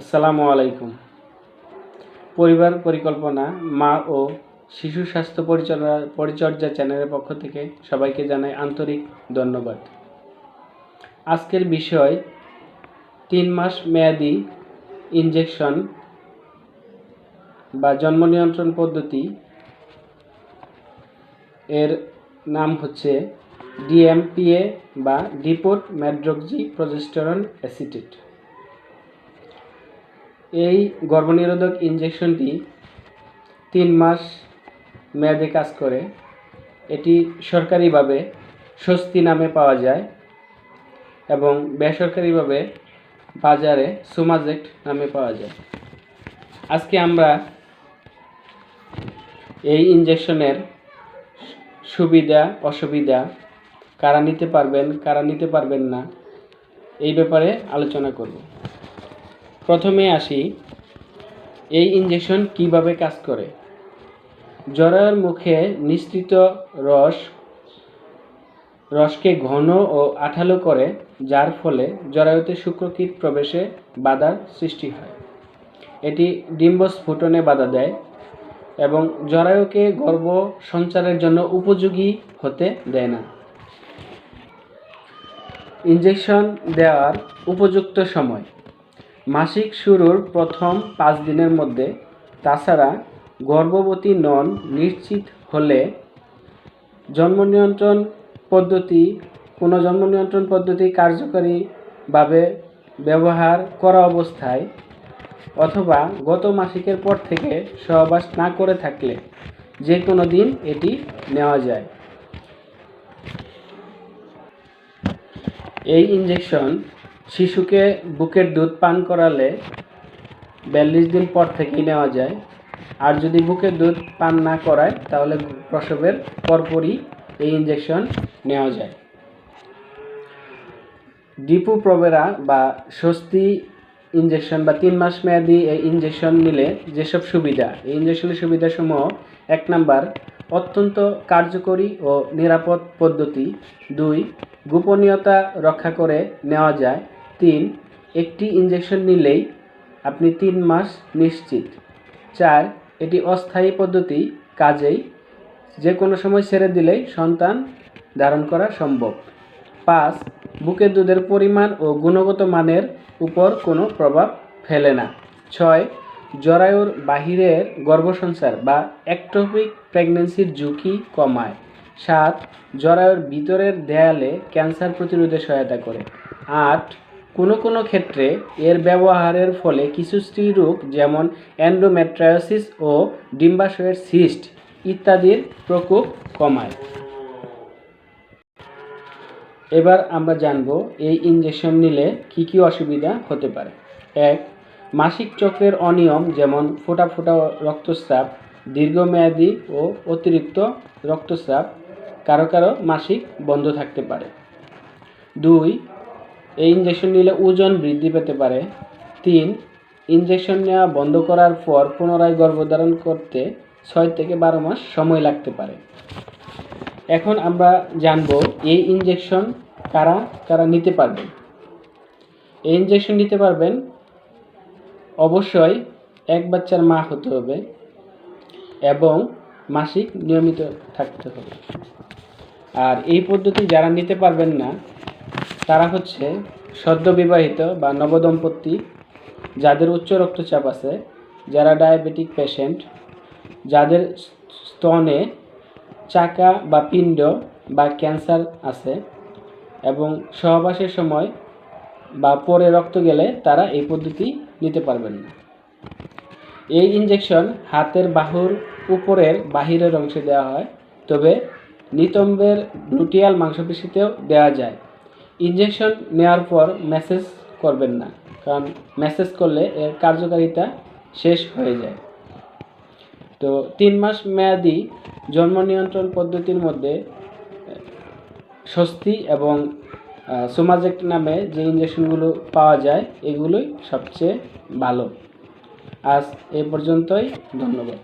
আসসালামু আলাইকুম। পরিবার পরিকল্পনা, মা ও শিশু স্বাস্থ্য পরিচর্যা পরিচর্যা চ্যানেলের পক্ষ থেকে সবাইকে জানাই আন্তরিক ধন্যবাদ। আজকের বিষয়, তিন মাস মেয়াদি ইনজেকশন বা জন্ম নিয়ন্ত্রণ পদ্ধতি। এর নাম হচ্ছে ডিএমপিএ বা ডিপোট ম্যাড্রোক্সি প্রজেস্টেরন অ্যাসিটেট। এই গর্ভনিরোধক ইনজেকশনটি তিন মাস মেয়াদে কাজ করে। এটি সরকারিভাবে স্বস্তি নামে পাওয়া যায় এবং বেসরকারিভাবে বাজারে সুমাজেক্ট নামে পাওয়া যায়। আজকে আমরা এই ইনজেকশনের সুবিধা, অসুবিধা কারা নিতে পারবেন, কারা নিতে পারবেন না, এই ব্যাপারে আলোচনা করব। প্রথমে আসি, এই ইনজেকশন কীভাবে কাজ করে? জ্বরের মুখে নিঃসৃত রস, রসকে ঘন ও আঠালো করে, যার ফলে জরায়ুতে শুক্রকীট প্রবেশে বাধার সৃষ্টি হয়। এটি ডিম্বস্ফুটনে বাধা দেয় এবং জরায়ুকে গর্ভ সঞ্চারের জন্য উপযোগী হতে দেয় না। ইনজেকশন দেওয়ার উপযুক্ত সময়। মাসিক শুরুর প্রথম পাঁচ দিনের মধ্যে। তাছাড়া গর্ভবতী নন নিশ্চিত হলে জন্ম নিয়ন্ত্রণ পদ্ধতি কোনো জন্ম নিয়ন্ত্রণ পদ্ধতি কার্যকরীভাবে ব্যবহার করা অবস্থায় অথবা গত মাসিকের পর থেকে সহবাস না করে থাকলে যে কোনো দিন এটি নেওয়া যায়। এই ইনজেকশন শিশুকে বুকের দুধ পান করালে বিয়াল্লিশ দিন পর থেকেই নেওয়া যায়। আর যদি বুকের দুধ পান না করায়, তাহলে প্রসবের পরপরই এই ইনজেকশন নেওয়া যায়। ডিপু প্রবেরা বা স্বস্তি ইনজেকশন বা তিন মাস মেয়াদি এই ইনজেকশন নিলে যেসব সুবিধা, এই ইনজেকশনের সুবিধাসমূহ, এক নাম্বার, অত্যন্ত কার্যকরী ও নিরাপদ পদ্ধতি। দুই, গোপনীয়তা রক্ষা করে নেওয়া যায়। তিন, একটি ইনজেকশন নিলেই আপনি তিন মাস নিশ্চিত। চার, এটি অস্থায়ী পদ্ধতি, কাজেই যে কোনো সময় ছেড়ে দিলেই সন্তান ধারণ করা সম্ভব। পাঁচ, বুকের দুধের পরিমাণ ও গুণগত মানের উপর কোনো প্রভাব ফেলে না। ছয়, জরায়ুর বাহিরের গর্ভসঞ্চার বা একটোপিক প্রেগনেন্সির ঝুঁকি কমায়। সাত, জরায়ুর ভিতরের দেয়ালে ক্যান্সার প্রতিরোধে সহায়তা করে। আট কোনো কোনো ক্ষেত্রে এর ব্যবহারের ফলে কিছু স্ত্রীরোগ যেমন অ্যান্ডোমেট্রায়োসিস ও ডিম্বাশয়ের সিস্ট ইত্যাদির প্রকোপ কমায়। এবার আমরা জানব এই ইনজেকশন নিলে কি কি অসুবিধা হতে পারে। এক, মাসিক চক্রের অনিয়ম যেমন ফোটা ফোটা রক্তস্রাব দীর্ঘমেয়াদী ও অতিরিক্ত রক্তস্রাব কারও কারও মাসিক বন্ধ থাকতে পারে। দুই এই ইনজেকশন নিলে ওজন বৃদ্ধি পেতে পারে। তিন ইনজেকশন নেওয়া বন্ধ করার পর পুনরায় গর্ভধারণ করতে ছয় থেকে বারো মাস সময় লাগতে পারে। এখন আমরা জানব এই ইনজেকশন কারা কারা নিতে পারবেন। এই ইনজেকশন নিতে পারবেন অবশ্যই এক বাচ্চার মা হতে হবে এবং মাসিক নিয়মিত থাকতে হবে। আর এই পদ্ধতি যারা নিতে পারবেন না তারা হচ্ছে সদ্য বিবাহিত বা নবদম্পতি যাদের উচ্চ রক্তচাপ আছে, যারা ডায়াবেটিক পেশেন্ট, যাদের স্তনে চাকা বা পিণ্ড বা ক্যান্সার আছে এবং সহবাসের সময় বা পরে রক্ত গেলে তারা এই পদ্ধতি নিতে পারবেন না। এই ইঞ্জেকশন হাতের বাহুর উপরের বাহিরের অংশে দেওয়া হয়, তবে নিতম্বের গ্লুটিয়াল মাংসপেশিতেও দেওয়া যায়। ইনজেকশন নেওয়ার পর মেসেজ করবেন না। কারণ মেসেজ করলে এর কার্যকারিতা শেষ হয়ে যায়। তো তিন মাস মেয়াদি জন্ম নিয়ন্ত্রণ পদ্ধতির মধ্যে স্বস্তি এবং সোমাজেক্ট নামে যে ইঞ্জেকশনগুলো পাওয়া যায়, এগুলোই সবচেয়ে ভালো। আজ এ পর্যন্তই, ধন্যবাদ।